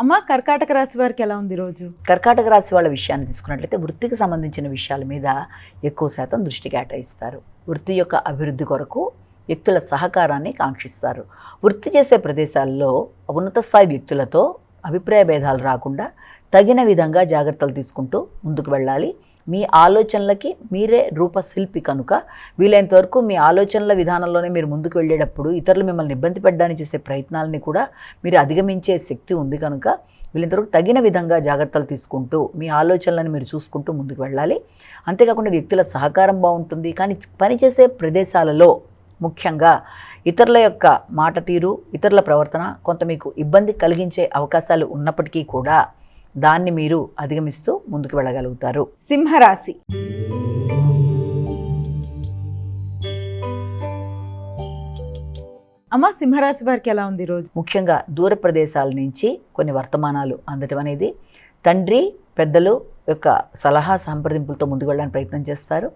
అమ్మ కర్కాటక రాశి వారికి ఎలా ఉంది రోజు కర్కాటక రాశి వాళ్ళ విషయాన్ని తీసుకున్నట్లయితే వృత్తికి సంబంధించిన విషయాల మీద ఎక్కువ శాతం దృష్టి కేటాయిస్తారు. వృత్తి యొక్క అభివృద్ధి కొరకు వ్యక్తుల సహకారాన్ని కాంక్షిస్తారు. వృత్తి చేసే ప్రదేశాల్లో ఉన్నత స్థాయి వ్యక్తులతో అభిప్రాయ భేదాలు రాకుండా తగిన విధంగా జాగ్రత్తలు తీసుకుంటూ ముందుకు వెళ్ళాలి. మీ ఆలోచనలకి మీరే రూపశిల్పి కనుక వీలైనంత వరకు మీ ఆలోచనల విధానంలోనే మీరు ముందుకు వెళ్ళేటప్పుడు ఇతరులు మిమ్మల్ని ఇబ్బంది పెట్టడానికి చేసే ప్రయత్నాలని కూడా మీరు అధిగమించే శక్తి ఉంది కనుక వీళ్ళంత వరకు తగిన విధంగా జాగ్రత్తలు తీసుకుంటూ మీ ఆలోచనలను మీరు చూసుకుంటూ ముందుకు వెళ్ళాలి. అంతేకాకుండా వ్యక్తుల సహకారం బాగుంటుంది. కానీ పనిచేసే ప్రదేశాలలో ముఖ్యంగా ఇతరుల యొక్క మాట తీరు ఇతరుల ప్రవర్తన కొంత మీకు ఇబ్బంది కలిగించే అవకాశాలు ఉన్నప్పటికీ కూడా దాన్ని మీరు అధిగమిస్తూ ముందుకు వెళ్ళగలుగుతారు. సింహరాశి. అమ్మ సింహరాశి వారికి ఎలా ఉంది రోజు? ముఖ్యంగా దూర ప్రదేశాల నుంచి కొన్ని వర్తమానాలు అందటం అనేది తండ్రి పెద్దలు యొక్క సలహా సంప్రదింపులతో ముందుకు వెళ్ళడానికి ప్రయత్నం చేస్తారు.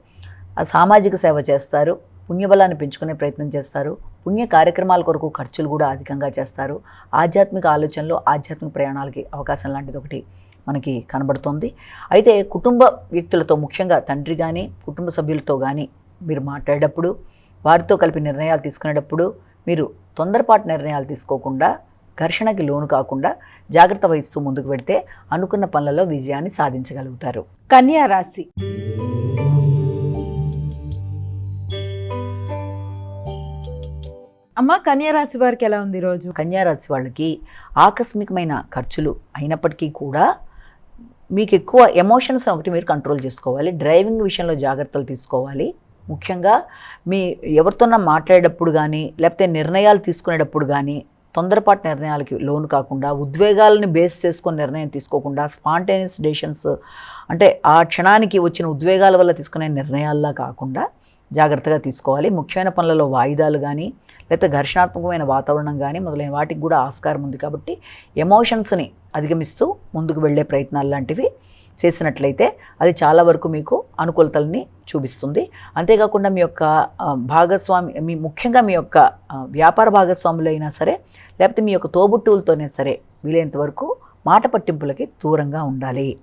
సామాజిక సేవ చేస్తారు. పుణ్యబలాన్ని పెంచుకునే ప్రయత్నం చేస్తారు. పుణ్య కార్యక్రమాల కొరకు ఖర్చులు కూడా అధికంగా చేస్తారు. ఆధ్యాత్మిక ఆలోచనలు ఆధ్యాత్మిక ప్రయాణాలకి అవకాశం లాంటిది ఒకటి మనకి కనబడుతోంది. అయితే కుటుంబ వ్యక్తులతో ముఖ్యంగా తండ్రి కానీ కుటుంబ సభ్యులతో కానీ మీరు మాట్లాడేటప్పుడు వారితో కలిపి నిర్ణయాలు తీసుకునేటప్పుడు మీరు తొందరపాటు నిర్ణయాలు తీసుకోకుండా ఘర్షణకి లోను కాకుండా జాగ్రత్త వహిస్తూ ముందుకు పెడితే అనుకున్న పనులలో విజయాన్ని సాధించగలుగుతారు. కన్యా రాశి అమ్మ కన్యారాశి వారికి ఎలా ఉంది రోజు? కన్యారాశి వాళ్ళకి ఆకస్మికమైన ఖర్చులు అయినప్పటికీ కూడా మీకు ఎక్కువ ఎమోషన్స్ ఒకటి మీరు కంట్రోల్ చేసుకోవాలి. డ్రైవింగ్ విషయంలో జాగ్రత్తలు తీసుకోవాలి. ముఖ్యంగా మీ ఎవరితోన్నా మాట్లాడేటప్పుడు కానీ లేకపోతే నిర్ణయాలు తీసుకునేటప్పుడు కానీ తొందరపాటు నిర్ణయాలకి లోను కాకుండా ఉద్వేగాలని బేస్ చేసుకొని నిర్ణయం తీసుకోకుండా స్పాంటేనియస్ డెసిషన్స్ అంటే ఆ క్షణానికి వచ్చిన ఉద్వేగాల వల్ల తీసుకునే నిర్ణయాల్లా కాకుండా జాగ్రత్తగా తీసుకోవాలి. ముఖ్యమైన పనులలో వాయిదాలు కానీ లేకపోతే ఘర్షణాత్మకమైన వాతావరణం కానీ మొదలైన వాటికి కూడా ఆస్కారం ఉంది కాబట్టి ఎమోషన్స్ని అధిగమిస్తూ ముందుకు వెళ్ళే ప్రయత్నాలు లాంటివి చేసినట్లయితే అది చాలా వరకు మీకు అనుకూలతల్ని చూపిస్తుంది. అంతేకాకుండా మీ యొక్క భాగస్వామి మీ ముఖ్యంగా మీ యొక్క వ్యాపార భాగస్వాములు అయినా సరే లేకపోతే మీ యొక్క తోబుట్టువులతోనే సరే వీలైనంత వరకు మాట పట్టింపులకి దూరంగా ఉండాలి.